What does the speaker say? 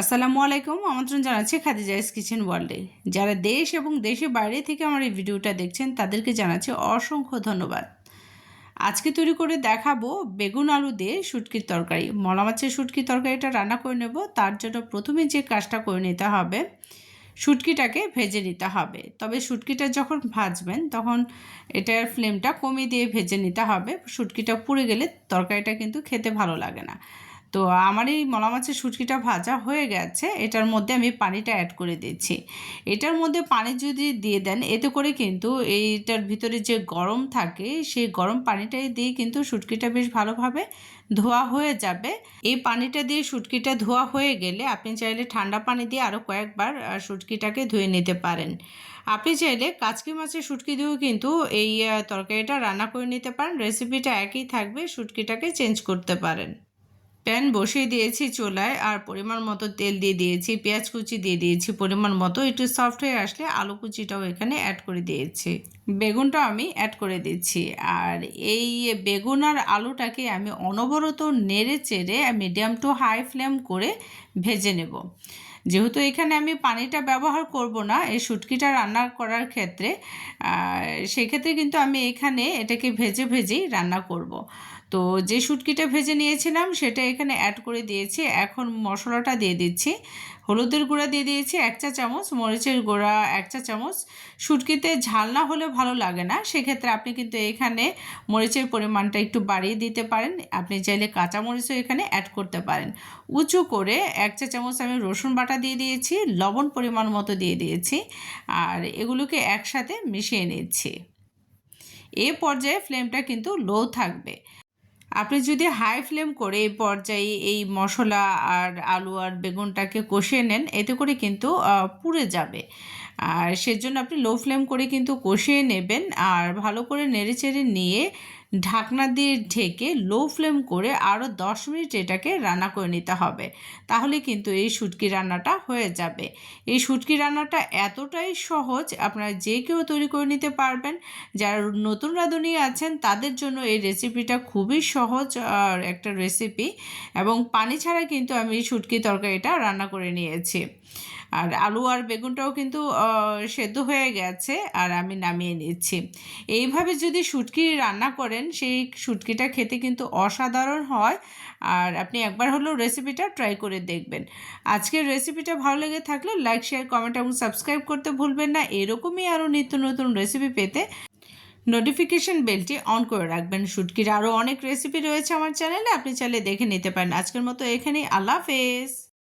আসসালামু আলাইকুম, আমন্ত্রণ জানাচ্ছি খাদিজাইস কিচেন ওয়ার্ল্ডে। যারা দেশ এবং দেশের বাইরে থেকে আমার এই ভিডিওটা দেখছেন, তাদেরকে জানাচ্ছি অসংখ্য ধন্যবাদ। আজকে তৈরি করে দেখাবো বেগুন আলু দিয়ে শুটকির তরকারি। মলা মাছের শুটকির তরকারিটা রান্না করে নেব। তার জন্য প্রথমে যে কাজটা করে নিতে হবে, শুটকিটাকে ভেজে নিতে হবে। তবে শুটকিটা যখন ভাজবেন, তখন এটার ফ্লেমটা কমিয়ে দিয়ে ভেজে নিতে হবে। শুটকিটা পুড়ে গেলে তরকারিটা কিন্তু খেতে ভালো লাগে না। তো আমার এই মলা মাছের শুটকিটা ভাজা হয়ে গেছে এটার মধ্যে আমি পানিটা অ্যাড করে দিচ্ছি এটার মধ্যে পানি যদি দিয়ে দেন এতে করে কিন্তু এইটার ভিতরে যে গরম থাকে সেই গরম পানিটাই দিয়ে কিন্তু শুটকিটা বেশ ভালোভাবে ধোয়া হয়ে যাবে। এই পানিটা দিয়ে শুটকিটা ধোয়া হয়ে গেলে আপনি চাইলে ঠান্ডা পানি দিয়ে আরও কয়েকবার আহ, শুটকিটাকে ধুয়ে নিতে পারেন। আপনি চাইলে কাচকি মাছের শুটকি দিয়েও কিন্তু এই তরকারিটা রান্না করে নিতে পারেন। রেসিপিটা একই থাকবে শুটকিটাকে চেঞ্জ করতে পারেন। প্যান বসিয়ে দিয়েছি চুলায় আর পরিমাণ মতো তেল দিয়ে দিয়েছি, পেঁয়াজ কুচি দিয়ে দিয়েছি পরিমাণ মতো। একটু সফট হয়ে আসলে আলু কুচিটাও এখানে অ্যাড করে দিয়েছি। বেগুনটা আমি অ্যাড করে দিচ্ছি। আর এই বেগুন আর আলুটাকে আমি অনবরত নেড়ে চেড়ে মিডিয়াম টু হাই ফ্লেম করে ভেজে নেব। যেহেতু এখানে আমি পানিটা ব্যবহার করব না, এই শুটকিটা রান্না করার ক্ষেত্রে সেক্ষেত্রে কিন্তু আমি এখানে এটাকে ভেজে ভেজেই রান্না করব। তো যে শুটকিটা ভেজে নিয়েছিলাম সেটা এখানে অ্যাড করে দিয়েছি। এখন মশলাটা দিয়ে দিচ্ছি। হলুদের গুঁড়া দিয়ে দিয়েছি এক চা চামচ, মরিচের গুঁড়া এক চা চামচ। শুটকিতে ঝাল না হলে ভালো লাগে না। সেক্ষেত্রে আপনি কিন্তু এখানে মরিচের পরিমাণটা একটু বাড়িয়ে দিতে পারেন। আপনি চাইলে কাঁচা মরিচও এখানে অ্যাড করতে পারেন। উঁচু করে এক চা চামচ আমি রসুন বাটা দিয়ে দিয়েছি, লবণ পরিমাণ মতো দিয়ে দিয়েছি আর এগুলোকে একসাথে মিশিয়ে নিচ্ছি। এ পর্যায়ে ফ্লেমটা কিন্তু লো থাকবে। আপনি যদি হাই ফ্লেম করে এই পর্যায়ে এই মশলা আর আলু আর বেগুনটাকে কষিয়ে নেন, এতে করে কিন্তু পুড়ে যাবে। আর সেজন্য আপনি লো ফ্লেম করে কিন্তু কষিয়ে নেবেন, আর ভালো করে নেড়ে চেড়ে নিয়ে ঢাকনা দিয়ে ঢেকে লো ফ্লেম করে আরও দশ মিনিট এটাকে রান্না করে নিতে হবে। তাহলে কিন্তু এই শুটকি রান্নাটা হয়ে যাবে। এই শুটকি রান্নাটা এতটাই সহজ, আপনারা যে কেউ তৈরি করে নিতে পারবেন। যারা নতুন রাঁধুনি আছেন, তাদের জন্য এই রেসিপিটা খুবই সহজ আর একটা রেসিপি এবং পানি ছাড়া কিন্তু আমি শুটকি তরকারিটা রান্না করে নিয়েছি। আর আলু আর বেগুনটাও কিন্তু সেদ্ধ হয়ে গেছে আর আমি নামিয়ে নিচ্ছি। এইভাবে যদি শুটকি রান্না করেন, সেই শুটকিটা খেতে কিন্তু অসাধারণ হয়। আর আপনি একবার হলেও রেসিপিটা ট্রাই করে দেখবেন। আজকের রেসিপিটা ভালো লেগে থাকলে লাইক শেয়ার কমেন্ট এবং সাবস্ক্রাইব করতে ভুলবেন না। এরকমই আরও নিত্য নতুন রেসিপি পেতে নোটিফিকেশন বেলটি অন করে রাখবেন। শুটকির আরও অনেক রেসিপি রয়েছে আমার চ্যানেলে আপনি চাইলে দেখে নিতে পারেন। আজকের মতো এখানেই, আল্লাহ হাফেজ।